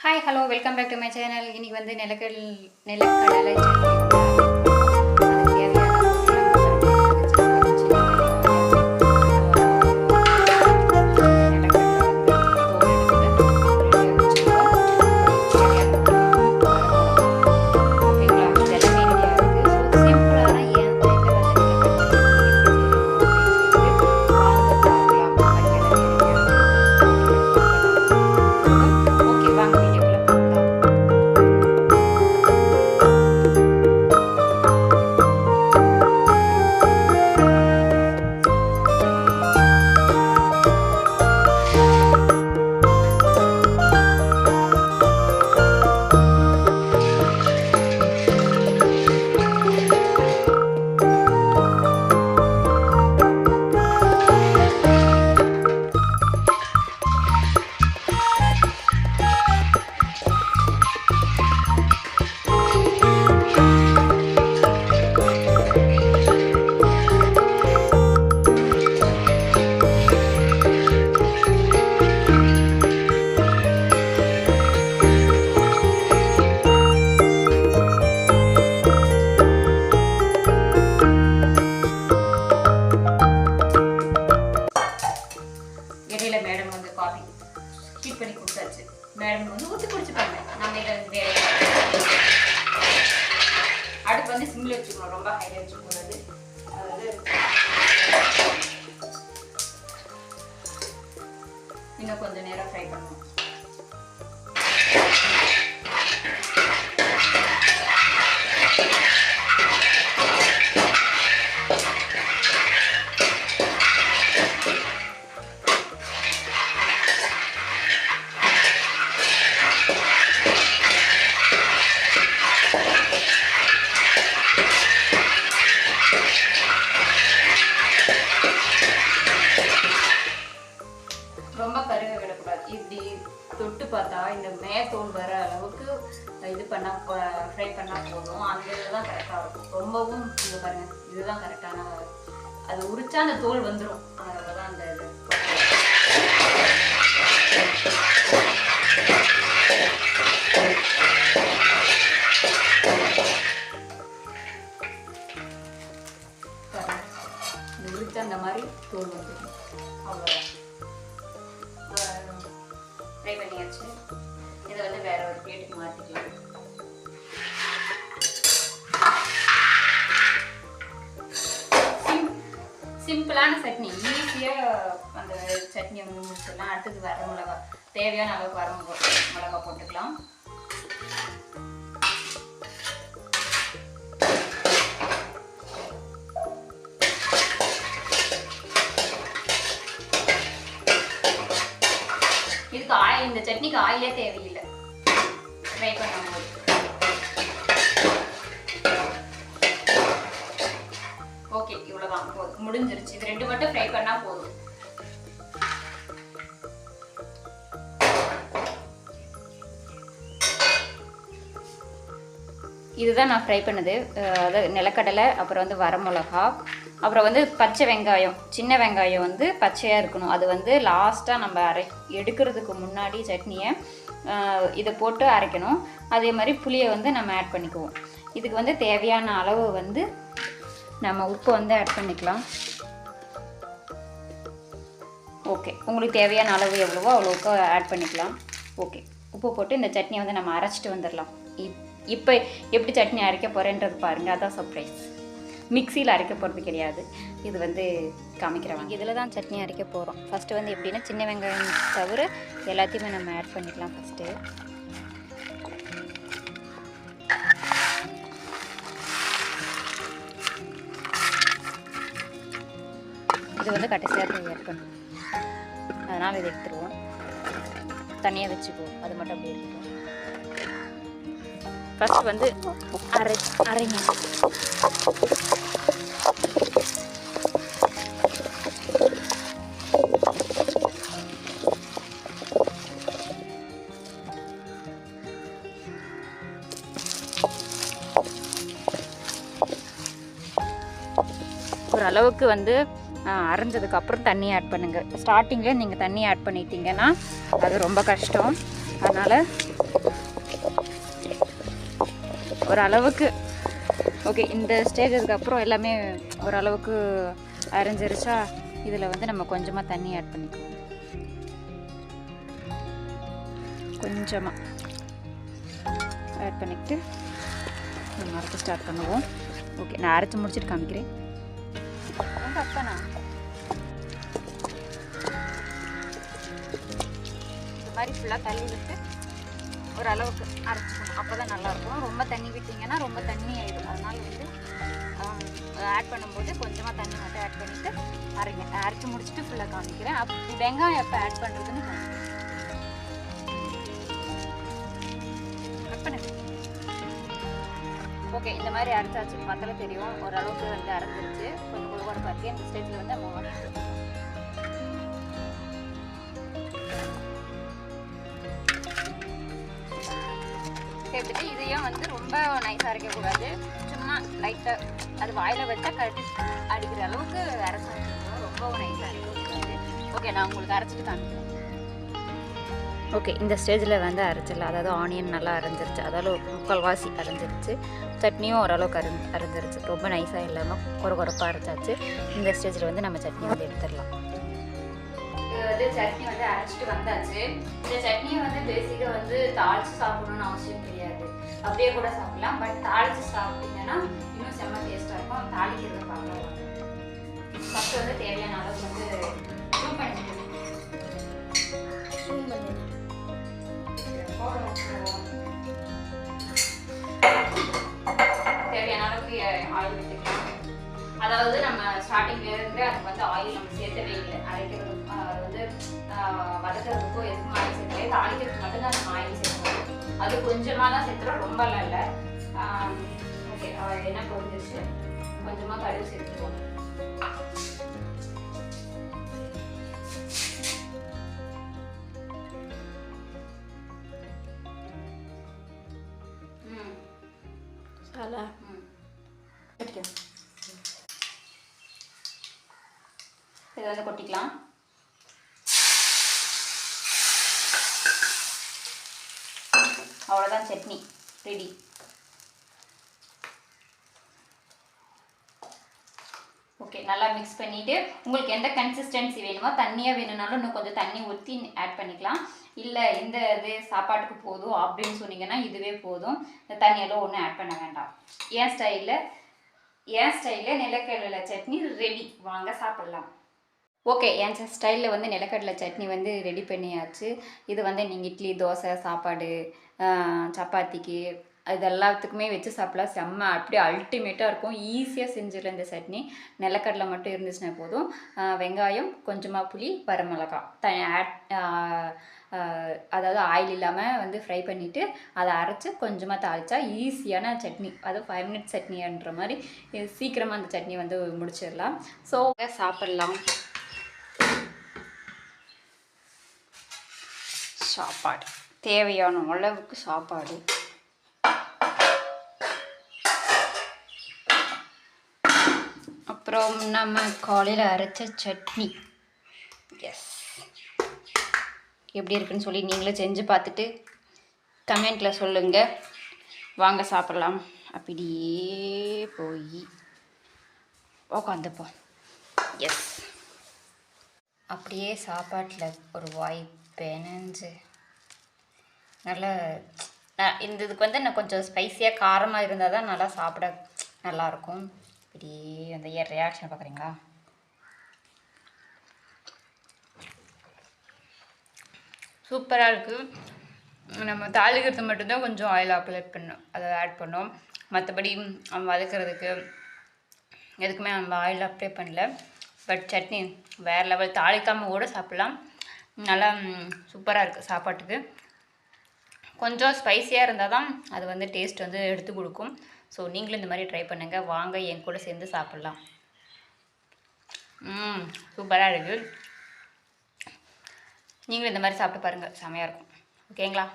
Hi hello welcome back to my channel இன்னைக்கு வந்து நிலக்கடல் நிலக்கடலை வந்து சிம்மில் வச்சுக்கணும் ரொம்ப ஹைல வச்சுக்கூடாது அது வந்து இன்னும் கொஞ்சம் நேரம் ஃப்ரை பண்ணணும் இப்படி தொட்டு பார்த்தா இந்த மேத்தோல் வர அளவுக்கு இது பண்ணால் ஃப்ரை பண்ணால் போதும். அந்த இதுதான் கரெக்டாக இருக்கும். ரொம்பவும் இங்கே பாருங்கள் இதுதான் கரெக்டான அது உரிச்சா அந்த தோல் வந்துடும் அதனால தான் அந்த இது. சிம்பிளான சட்னி ஈஸியாக அந்த சட்னியை முடிச்சிடலாம். அடுத்தது வர மிளகா. தேவையான அளவுக்கு வர மிளகா மிளகா போட்டுக்கலாம். இதுக்கு ஆயில் இந்த சட்னிக்கு ஆயிலே தேவையில்லை. ஃப்ரை பண்ணும்போது முடிஞ்சிருச்சு. இது ரெண்டு மட்டும் ஃப்ரை பண்ணால் போதும். இதுதான் நான் ஃப்ரை பண்ணது. அதாவது நிலக்கடலை அப்புறம் வந்து வரமிளகா அப்புறம் வந்து பச்சை வெங்காயம். சின்ன வெங்காயம் வந்து பச்சையாக இருக்கணும். அது வந்து லாஸ்ட்டாக நம்ம அரை எடுக்கிறதுக்கு முன்னாடி சட்னியை இதை போட்டு அரைக்கணும். அதே மாதிரி புளியை வந்து நம்ம ஆட் பண்ணிக்குவோம். இதுக்கு வந்து தேவையான அளவு வந்து நம்ம உப்பு வந்து ஆட் பண்ணிக்கலாம். ஓகே உங்களுக்கு தேவையான அளவு எவ்வளவோ அவ்வளோக்கு ஆட் பண்ணிக்கலாம். ஓகே உப்பு போட்டு இந்த சட்னியை வந்து நம்ம அரைச்சிட்டு வந்துடலாம். இப் இப்போ எப்படி சட்னி அரைக்க போகிறேன்றது பாருங்கள் அதான் சர்ப்ரைஸ் மிக்சியில் அரைக்க போகிறது கிடையாது. இது வந்து காமிக்கிறவங்க இதில் தான் சட்னி அரைக்க போகிறோம் ஃபஸ்ட்டு வந்து எப்படின்னா சின்ன வெங்காயம் தவிர எல்லாத்தையுமே நம்ம ஆட் பண்ணிக்கலாம் ஃபஸ்ட்டு இது வந்து கடைசியாக போய் ஆட் பண்ணுவோம். அதனால் இதை எடுத்துருவோம். தனியாக வச்சுக்குவோம். அது மட்டும் அப்படி எடுத்துருவோம் ஃபஸ்ட் வந்து அரை அரைங்க ஓரளவுக்கு வந்து அரைஞ்சதுக்கப்புறம் தண்ணி ஆட் பண்ணுங்கள் ஸ்டார்டிங்கில் நீங்கள் தண்ணி ஆட் பண்ணிட்டீங்கன்னா அது ரொம்ப கஷ்டம். அதனால் ஓரளவுக்கு ஓகே இந்த ஸ்டேஜுக்கு அப்புறம் எல்லாமே ஓரளவுக்கு அரைஞ்சிருச்சா இதில் வந்து நம்ம கொஞ்சமாக தண்ணி ஆட் பண்ணிக்குவோம் கொஞ்சமாக ஆட் பண்ணிக்கிட்டு நம்ம அரைக்க ஸ்டார்ட் பண்ணுவோம். ஓகே நான் அரைச்சி முடிச்சுட்டு காமிக்கிறேன். உங்க இந்த மாதிரி ஃபுல்லாக தள்ளி விட்டு ஓரளவுக்கு அரைச்சிக்கணும். அப்போ தான் நல்லாயிருக்கும். ரொம்ப தண்ணி விட்டிங்கன்னா ரொம்ப தண்ணி ஆயிடும். அதனால் வந்து ஆட் பண்ணும்போது கொஞ்சமாக தண்ணி மட்டும் ஆட் பண்ணிவிட்டு அரைங்க. அரைச்சி முடிச்சுட்டு ஃபுல்லாக காமிக்கிறேன். அப் வெங்காயம் எப்போ ஆட் பண்ணுறதுன்னு காமிக்கிறேன். பண்ணுங்க ஓகே இந்த மாதிரி அரைச்சாச்சு மசாலா தெரியும். ஓரளவுக்கு வந்து அரைஞ்சிருச்சு. கொஞ்சம் குழுவாக பார்த்து இந்த ஸ்டேஜில் வந்து நம்ம வாங்கிட்டு சேர்த்துட்டு இதையும் வந்து ரொம்ப நைஸாக அரைக்கக்கூடாது சும்மா லைட்டாக அது வாயில் வச்சா கட்டி அடிக்கிற அளவுக்கு அரைச்சா ரொம்ப நைஸாக அரைக்கக்கூடாது ஓகே நான் உங்களுக்கு அரைச்சிட்டு காமிக்கிறேன். ஓகே இந்த ஸ்டேஜில் வந்து அரைச்சிடலாம் அதாவது ஆனியன் நல்லா அரைஞ்சிருச்சு. அதாவது முக்கால்வாசி அரைஞ்சிருச்சு. சட்னியும் ஓரளவுக்கு அரு அரைஞ்சிருச்சு. ரொம்ப நைஸாக இல்லாமல் குறை குறைப்பாக அரைச்சாச்சு. இந்த ஸ்டேஜில் வந்து நம்ம சட்னி வந்து எடுத்துடலாம். வந்து சட்னி வந்து அரைச்சிட்டு வந்தாச்சு. இந்த சட்னியை வந்து பேசிக்காக வந்து தாளிச்சு சாப்பிடணும்னு அவசியம் கிடையாது. அப்படியே கூட சாப்பிடலாம். பட் தாளிச்சு சாப்பிட்டீங்கன்னா இன்னும் செம்ம டேஸ்ட்டாக இருக்கும். தாளிக்கிறது பார்க்கலாம். ஃபஸ்ட்டு வந்து தேவையான அளவுக்கு வந்து zoom பண்ணிட்டு அதாவது நம்ம ஸ்டார்டிங்ல இருந்து அதுக்கு வந்து ஆயில் நம்ம சேர்த்தவே இல்லை. அரைக்கிறது வந்து வதக்கிறதுக்கோ எதுக்கும் ஆயில் சேர்க்கவே தாளிக்கிறதுக்கு மட்டும்தான் நம்ம ஆயில் சேர்க்கணும். அது கொஞ்சமாக தான் சேர்த்துறோம் ரொம்பலாம் இல்லை ஓகே என்ன புரிஞ்சிருச்சு. கொஞ்சமாக கடுகு சேர்த்துருவோம் ம். Salah. இதை வந்து கொட்டிக்கலாம். அவ்வளோதான் சட்னி. ரெடி ஓகே நல்லா மிக்ஸ் பண்ணிவிட்டு உங்களுக்கு எந்த கன்சிஸ்டன்சி வேணுமோ தண்ணியாக வேணும்னாலும் இன்னும் கொஞ்சம் தண்ணி ஊற்றி ஆட் பண்ணிக்கலாம். இல்லை இந்த இது சாப்பாட்டுக்கு போதும் அப்படின்னு சொன்னீங்கன்னா இதுவே போதும். இந்த தண்ணியெல்லாம் ஒன்றும் ஆட் பண்ண வேண்டாம். என் ஸ்டைலில் என் ஸ்டைலில் நிலக்கடலை சட்னி ரெடி வாங்க சாப்பிட்லாம். ஓகே என் ஸ்டைலில் வந்து நிலக்கடலை சட்னி வந்து ரெடி பண்ணியாச்சு. இது வந்து நீங்கள் இட்லி தோசை சாப்பாடு சப்பாத்திக்கு இது எல்லாத்துக்குமே வச்சு சாப்பிடலாம் செம்ம அப்படியே அல்டிமேட்டாக இருக்கும். ஈஸியாக செஞ்சிடல இந்த சட்னி. நிலக்கடலை மட்டும் இருந்துச்சுன்னா போதும். வெங்காயம் கொஞ்சமாக புளி வரமிளகா. த ஆட் அதாவது ஆயில் இல்லாமல் வந்து ஃப்ரை பண்ணிவிட்டு அதை அரைச்சி கொஞ்சமாக தாளித்தா ஈஸியான சட்னி. அது ஃபைவ் மினிட்ஸ் சட்னின்ற மாதிரி சீக்கிரமாக அந்த சட்னி வந்து முடிச்சிடலாம். ஸோ சாப்பிட்லாம். சாப்பாடு. தேவையான அளவுக்கு சாப்பாடு. அப்புறம் நம்ம காலையில் அரைச்ச சட்னி. எஸ் எப்படி இருக்குன்னு சொல்லி நீங்களே செஞ்சு பார்த்துட்டு கமெண்ட்டில் சொல்லுங்கள் வாங்க சாப்பிட்லாம். அப்படியே போய். உக்காந்துப்போம் எஸ் அப்படியே சாப்பாட்டில் ஒரு வாய் பெனஞ்சு. நல்லா இந்த இதுக்கு வந்து நான் கொஞ்சம் ஸ்பைஸியாக காரமாக இருந்தால் தான் நல்லா சாப்பிட நல்லாயிருக்கும் இப்படி அந்த ஏ ரியாக்ஷன் பார்க்குறீங்களா சூப்பராக இருக்குது நம்ம தாளிக்கிறது மட்டும்தான் கொஞ்சம் ஆயில் அப்ளை பண்ணோம் அதை ஆட் பண்ணோம். மற்றபடி வதக்கிறதுக்கு எதுக்குமே நம்ம ஆயில் அப்ளை பண்ணல. பட் சட்னி வேறு லெவல் தாளிக்காமல் கூட சாப்பிட்லாம். நல்லா சூப்பராக இருக்குது சாப்பாட்டுக்கு. கொஞ்சம் ஸ்பைஸியாக இருந்தால் தான் அது வந்து டேஸ்ட் வந்து எடுத்து கொடுக்கும். ஸோ நீங்களும் இந்த மாதிரி ட்ரை பண்ணுங்கள் வாங்க என் கூட சேர்ந்து சாப்பிட்லாம். ம் சூப்பராக இருக்குது நீங்களும் இந்த மாதிரி சாப்பிட்டு பாருங்கள் செமையாக இருக்கும். ஓகேங்களா?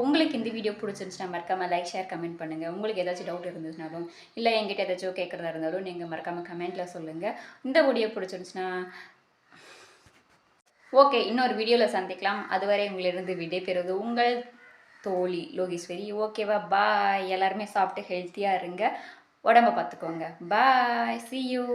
உங்களுக்கு இந்த வீடியோ பிடிச்சிருந்துச்சுன்னா மறக்காமல் லைக் ஷேர் கமெண்ட் பண்ணுங்கள் உங்களுக்கு ஏதாச்சும் டவுட் இருந்துச்சுனாலும் இல்லை எங்கிட்ட ஏதாச்சும் கேட்குறதா இருந்தாலும் நீங்கள் மறக்காமல் கமெண்ட்டில் சொல்லுங்கள் இந்த வீடியோ பிடிச்சிருந்துச்சுன்னா ஓகே இன்னொரு வீடியோவில் சந்திக்கலாம். அதுவரை உங்களிருந்து விடைபெறுவது உங்கள் தோழி லோகேஸ்வரி. ஓகேவா பாய் எல்லாருமே சாப்பிட்டு ஹெல்த்தியாக இருங்க. உடம்ப பார்த்துக்கோங்க. பாய் சி யூ